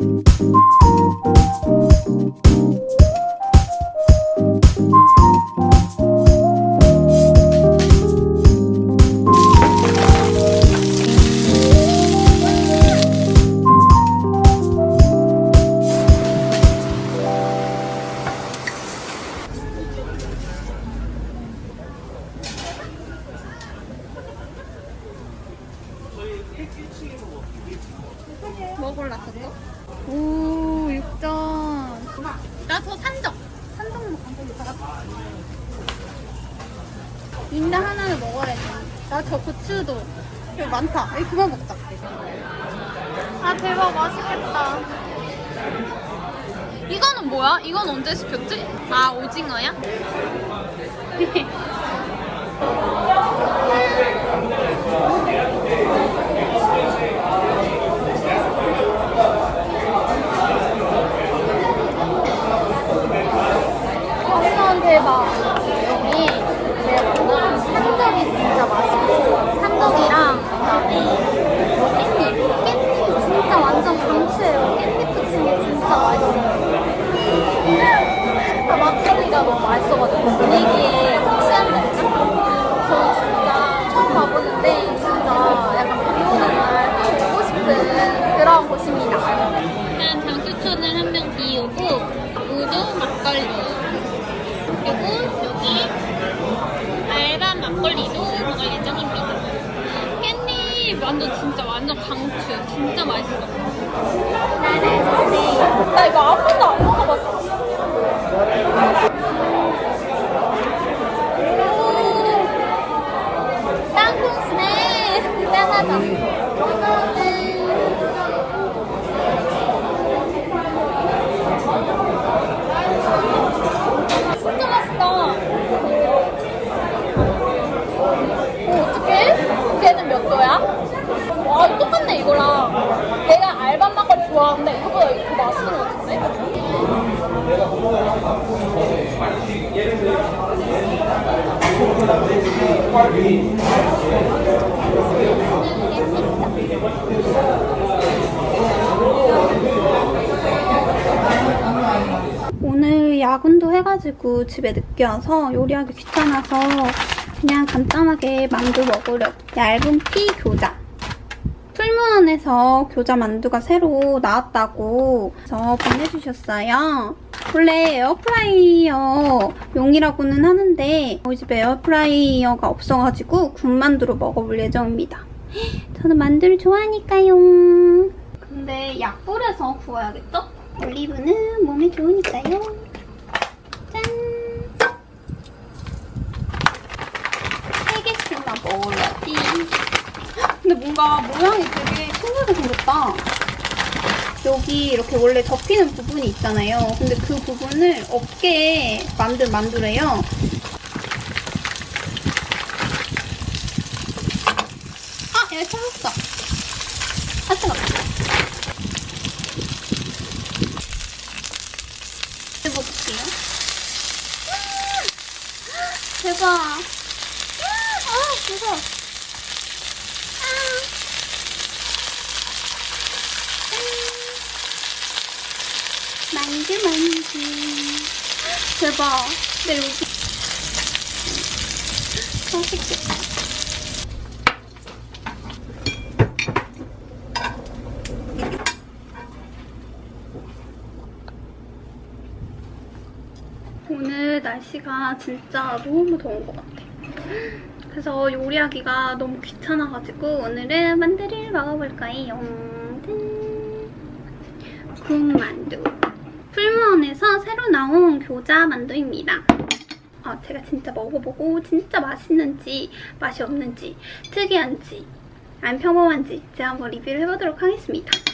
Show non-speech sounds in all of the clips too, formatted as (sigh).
저희 1층에서 먹기 뭐 골랐었어? 오, 육전. 나저 산적. 산적 먹고 사갔다. 인데 하나는 먹어야지. 나 저 고추도. 이거 많다. 이거 그만 먹자. 아, 대박. 맛있겠다. 이거는 뭐야? 이건 언제 시켰지? 아, 오징어야? (laughs) 완전 대박. 여기 제가 보는 산적이 진짜 맛있고 산적이랑 그다음에 뭐 깻잎. 깻잎이 진짜 완전 강추예요. 깻잎 부침이 진짜 맛있어요. 아, 막걸리가 너무 맛있어가지고 분위기에 취한다. 저 진짜 처음 가보는데 진짜 약간 비 오는 날 보고 싶은 그런 곳입니다. 일단 장수초는 한 명 비우고 우도 막걸리 그리고 여기 알밤 막걸리도 먹을 예정입니다. 깻잎 완전 진짜 완전 강추. 진짜 맛있어. 나 이거 한 번도 안 먹어봤어. 땅콩스네. 짠하다. 진짜 맛있다. 오, 어떡해? 걔는 몇 도야? 와, 똑같네, 이거랑. 내가 알밤 막걸리 좋아하는데 이거보다 더 맛있는 것 같은데? 오늘 야근도 해가지고 집에 늦게 와서 요리하기 귀찮아서 그냥 간단하게 만두 먹으려 얇은 피 교자. 풀무원에서 교자 만두가 새로 나왔다고 해서 보내주셨어요 원래 에어프라이어 용이라고는 하는데 저희 집에 에어프라이어가 없어가지고 군만두로 먹어볼 예정입니다 (gasps) 저는 만두를 좋아하니까요 근데 약불에서 구워야겠죠? 올리브는 몸에 좋으니까요. 짠! 세 개씩만 먹어야지. (gasps) 근데 뭔가 모양이 되게 신기하게 생겼다. 여기 이렇게 원래 접히는 부분이 있잖아요. 근데 그 부분을 어깨에 만든 만두래요. 아, 여기 터졌어. 아, 뜨거 해볼게요. 대박. 아, 대박. 만두, 만두. 대박. 내 여기. 맛있겠다. 오늘 날씨가 진짜 너무 더운 것 같아. 그래서 요리하기가 너무 귀찮아가지고 오늘은 만두를 먹어볼 거예요. 짠. 군만두. 나온 교자 만두입니다. 아, 제가 진짜 먹어보고 진짜 맛있는지 맛이 없는지 특이한지 안 평범한지 제가 한번 리뷰를 해보도록 하겠습니다.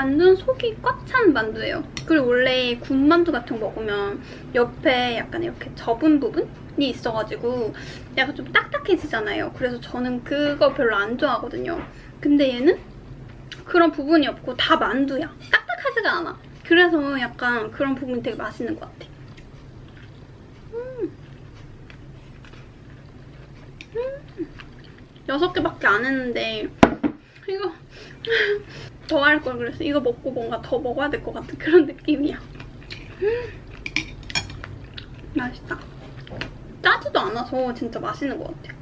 완전 속이 꽉 찬 만두예요. 그리고 원래 군만두 같은 거 먹으면 옆에 약간 이렇게 접은 부분이 있어가지고 약간 좀 딱딱해지잖아요. 그래서 저는 그거 별로 안 좋아하거든요. 근데 얘는 그런 부분이 없고 다 만두야. 딱딱하지가 않아. 그래서 약간 그런 부분이 되게 맛있는 것 같아. 음. 음. 6개밖에 안 했는데 이거 더 할 걸 그래서 이거 먹고 뭔가 더 먹어야 될 것 같은 그런 느낌이야. 음, 맛있다. 짜지도 않아서 진짜 맛있는 것 같아요.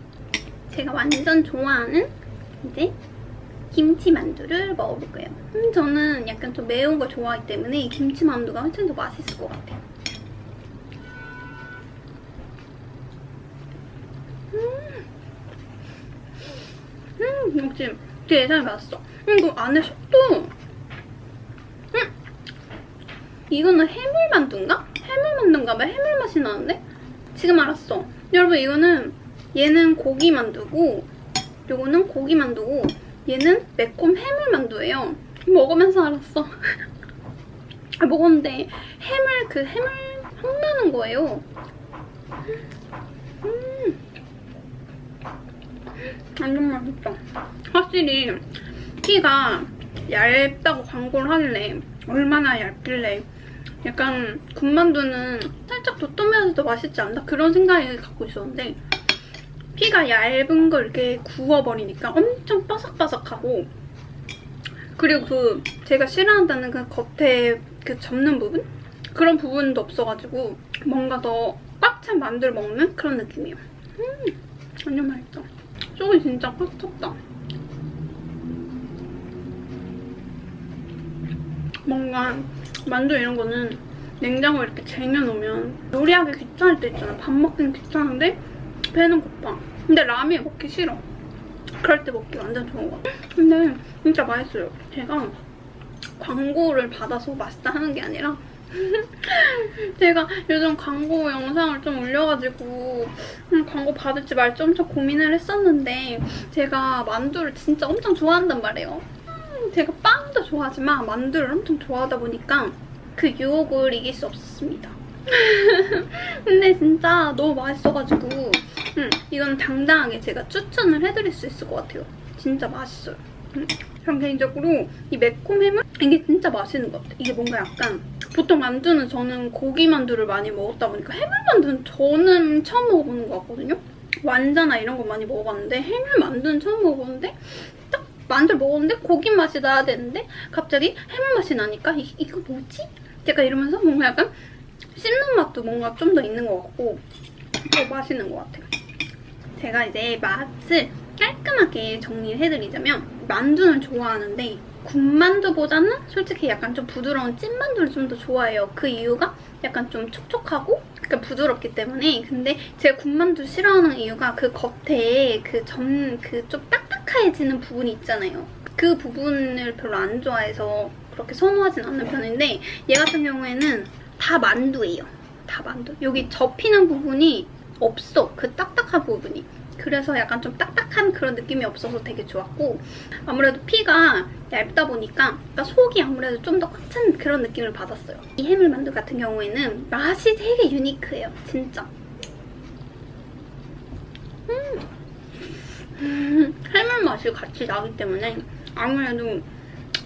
제가 완전 좋아하는 이제 김치 만두를 먹어볼 거예요. 음, 저는 약간 좀 매운 거 좋아하기 때문에 이 김치 만두가 훨씬 더 맛있을 것 같아요. 음, 역시 제 예상이 맞았어. 음, 이거 안에 속도 음, 이거는 해물만두인가? 해물만두인가 봐. 해물 맛이 나는데? 지금 알았어. 여러분 이거는 얘는 고기만두고 요거는 고기만두고 얘는 매콤 해물만두예요. 먹으면서 알았어. (laughs) 아, 먹었는데 해물 그 해물 향 나는 거예요. 음. 완전 맛있어. 확실히 피가 얇다고 광고를 하길래 얼마나 얇길래 약간 군만두는 살짝 도톰해서 더 맛있지 않나? 그런 생각을 갖고 있었는데 피가 얇은 걸 이렇게 구워버리니까 엄청 바삭바삭하고 그리고 그 제가 싫어한다는 그 겉에 그 접는 부분? 그런 부분도 없어가지고 뭔가 더 꽉 찬 만두를 먹는 그런 느낌이에요. 음, 완전 맛있다. 속이 진짜 꽉 찼다. 뭔가 만두 이런 거는 냉장고에 이렇게 쟁여놓으면 요리하기 귀찮을 때 있잖아. 밥 먹기는 귀찮은데 배는 고파. 근데 라면 먹기 싫어. 그럴 때 먹기 완전 좋은 것 같아. 근데 진짜 맛있어요. 제가 광고를 받아서 맛있다 하는 게 아니라 (laughs) 제가 요즘 광고 영상을 좀 올려가지고 음, 광고 받을지 말지 엄청 고민을 했었는데 제가 만두를 진짜 엄청 좋아한단 말이에요. 음, 제가 빵도 좋아하지만 만두를 엄청 좋아하다 보니까 그 유혹을 이길 수 없었습니다. (laughs) 근데 진짜 너무 맛있어가지고 음, 이건 당당하게 제가 추천을 해드릴 수 있을 것 같아요. 진짜 맛있어요. 음, 전 개인적으로 이 매콤 해물 이게 진짜 맛있는 것 같아요. 이게 뭔가 약간 보통 만두는 저는 고기 만두를 많이 먹었다 보니까 해물 만두는 저는 처음 먹어보는 것 같거든요. 완자나 이런 거 많이 먹어봤는데 해물 만두는 처음 먹어보는데 딱 만두를 먹었는데 고기 맛이 나야 되는데 갑자기 해물 맛이 나니까 이, 이거 뭐지? 약간 이러면서 뭔가 약간 씹는 맛도 뭔가 좀 더 있는 것 같고 더 맛있는 것 같아요. 제가 이제 맛을 깔끔하게 정리를 해드리자면 만두는 좋아하는데 군만두보다는 솔직히 약간 좀 부드러운 찐만두를 좀 더 좋아해요. 그 이유가 약간 좀 촉촉하고 약간 부드럽기 때문에 근데 제가 군만두 싫어하는 이유가 그 겉에 그 점 그 좀 딱딱해지는 부분이 있잖아요. 그 부분을 별로 안 좋아해서 그렇게 선호하진 않는 편인데 얘 같은 경우에는 다 만두예요. 다 만두. 여기 접히는 부분이 없어. 그 딱딱한 부분이. 그래서 약간 좀 딱딱한 그런 느낌이 없어서 되게 좋았고 아무래도 피가 얇다 보니까 그러니까 속이 아무래도 좀 더 꽉 찬 그런 느낌을 받았어요. 이 해물만두 같은 경우에는 맛이 되게 유니크해요. 진짜. 음. (laughs) 해물 맛이 같이 나기 때문에 아무래도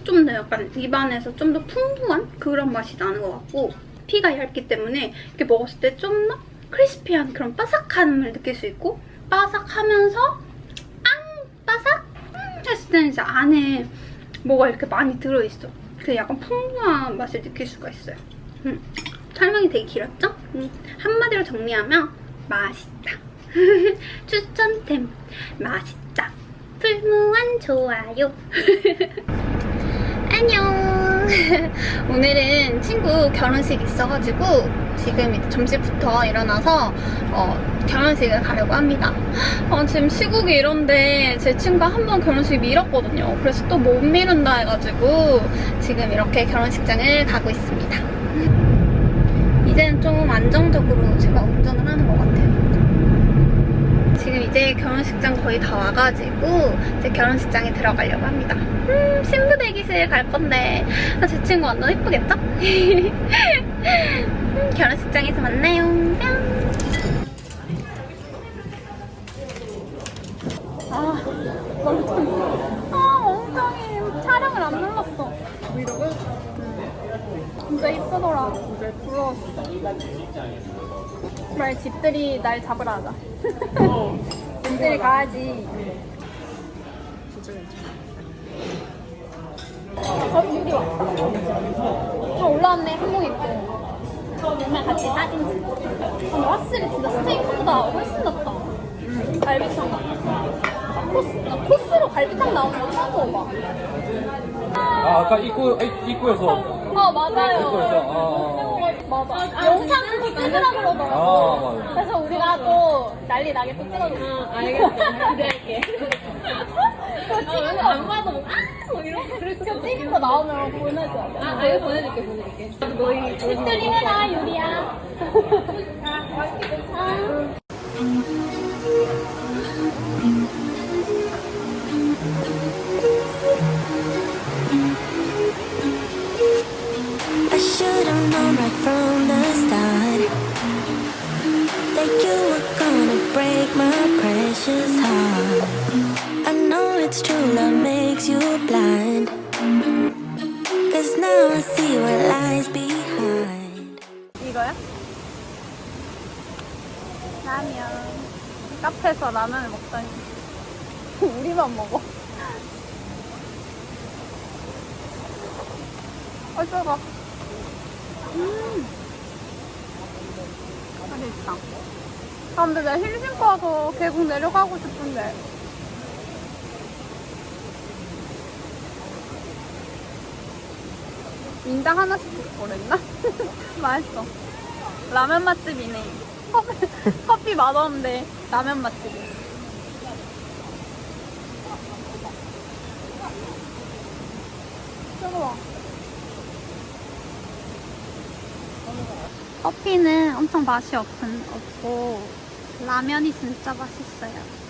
좀 더 약간 입안에서 좀 더 풍부한 그런 맛이 나는 것 같고 피가 얇기 때문에 이렇게 먹었을 때 좀 더 크리스피한 그런 바삭함을 느낄 수 있고 바삭하면서 앙 바삭 음, 했을 때는 이제 안에 뭐가 이렇게 많이 들어있어. 그래서 약간 풍부한 맛을 느낄 수가 있어요. 음. 설명이 되게 길었죠? 음. 한마디로 정리하면 맛있다. (laughs) 추천템 맛있다. 풀무한 좋아요. (laughs) 안녕. (laughs) 오늘은 친구 결혼식 있어가지고 지금 점심부터 일어나서 어, 결혼식을 가려고 합니다. 어, 지금 시국이 이런데 제 친구가 한 번 결혼식 미뤘거든요. 그래서 또 못 미룬다 해가지고 지금 이렇게 결혼식장을 가고 있습니다. 이제는 좀 안정적으로 제가 운전을 하는 것 같아요. 지금 이제 결혼식장 거의 다 와가지고 이제 결혼식장에 들어가려고 합니다. 음, 신부 대기실 갈 건데 아, 제 친구 완전 예쁘겠죠? (laughs) 음, 결혼식장에서 만나요. 뿅. 아, 멍청이. 아, 멍청이. 촬영을 안 눌렀어. 브이로그? 진짜 이쁘더라. 부러웠어. 말 집들이 날 잡으러 하자. (laughs) 집들이 가야지. 어, 유리 왔다. 저 올라왔네, 한복 입고. 정말 같이 사진 찍고. 근데 확실히 진짜 스테이크보다 훨씬 낫다. 갈비탕. 코스, 나 코스로 갈비탕 나오는 거 처음 먹어봐. 아, 아까 입구, 입- 입구에서. 어, 맞아요. 입구에서, 아, 맞아. 영상 그거 찍으라 그러더라고. 아, 맞아. 그래서 우리가 또 난리 나게 또 찍어줬어. 응, 알겠어. (laughs) 기대할게. 그거 찍은 거 안 봐도 뭐, 아! 뭐 이런 거. 그래서 그 찍은 거 나오면 보내줘야 돼. 아, 알겠어. 보내줄게, 보내줄게. 너희 집들이 해라, 유리야. 아, it's true, love makes you blind. Cause now I see what lies behind. 이거야? 라면. 카페에서 라면을 먹다니. 우리만 먹어. 어, 뜨거. 음. 맛있다. 아, 근데 내가 힐 신고 와서 계곡 내려가고 싶은데. 인당 하나씩 그랬나? (laughs) 맛있어. 라면 맛집이네. 커피, (laughs) 커피 맛없는데 라면. 뜨거워. 커피는 엄청 맛이 없은, 없고 라면이 진짜 맛있어요.